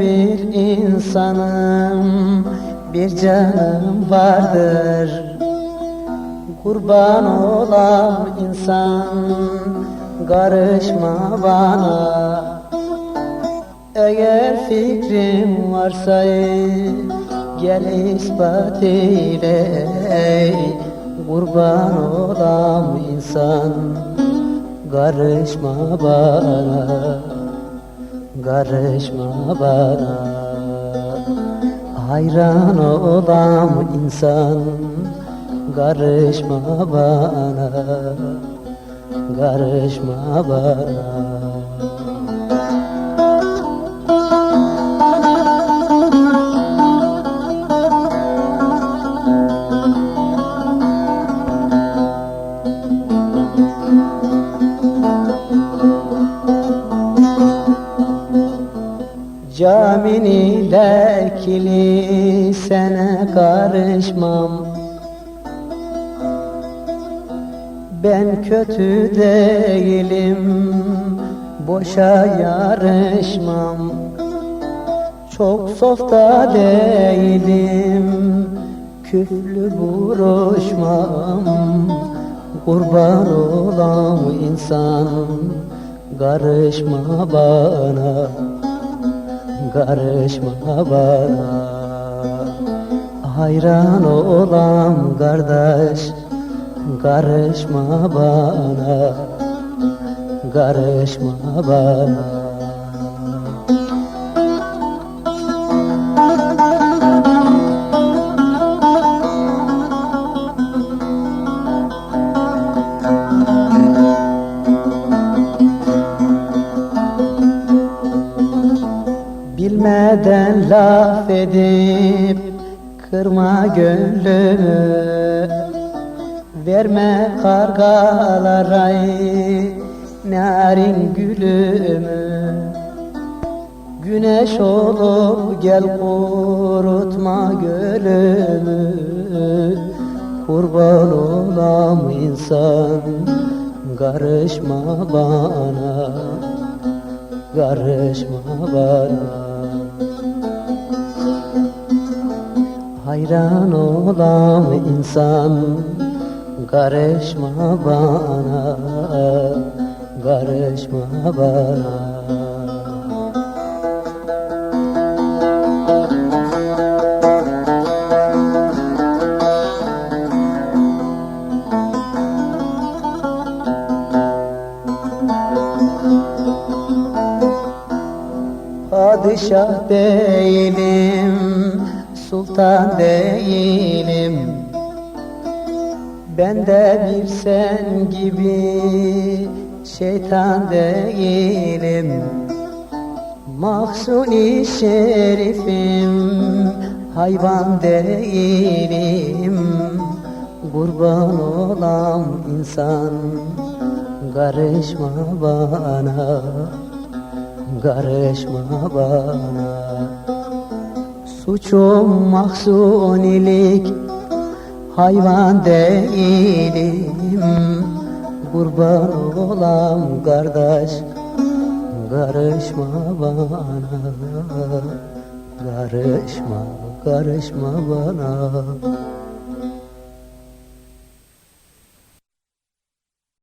bir insanım Bir canım vardır. Kurban olam insan Karışma bana. Eğer fikrim varsa Gel ispat eyle Kurban olam insan Karışma bana Karışma bana. Hayran olam insan. Karışma bana. Karışma bana Camini ile kilisene karışmam. Ben kötü değilim Boşa yarışmam. Çok softa değilim Küflü vuruşmam. Kurban olam insan Karışma bana karışma bana. Hayran olam kardeş Karışma bana. Karışma bana Bilmeden laf edip kırma gönlümü. Verme kargalara narin gülümü. Güneş olup gel kurutma gölümü. Kurban olam insan karışma bana. Karışma bana Hayran olam insan. Karışma bana Karışma bana. Padişah değilim, sultan değilim. Ben de bir sen gibi şeytan değilim. Mahsuni şerifim, hayvan değilim. Kurban olam insan, karışma bana karışma bana Suçum mahzunilik hayvan değilim. Kurban olam kardeş karışma bana. Karışma karışma bana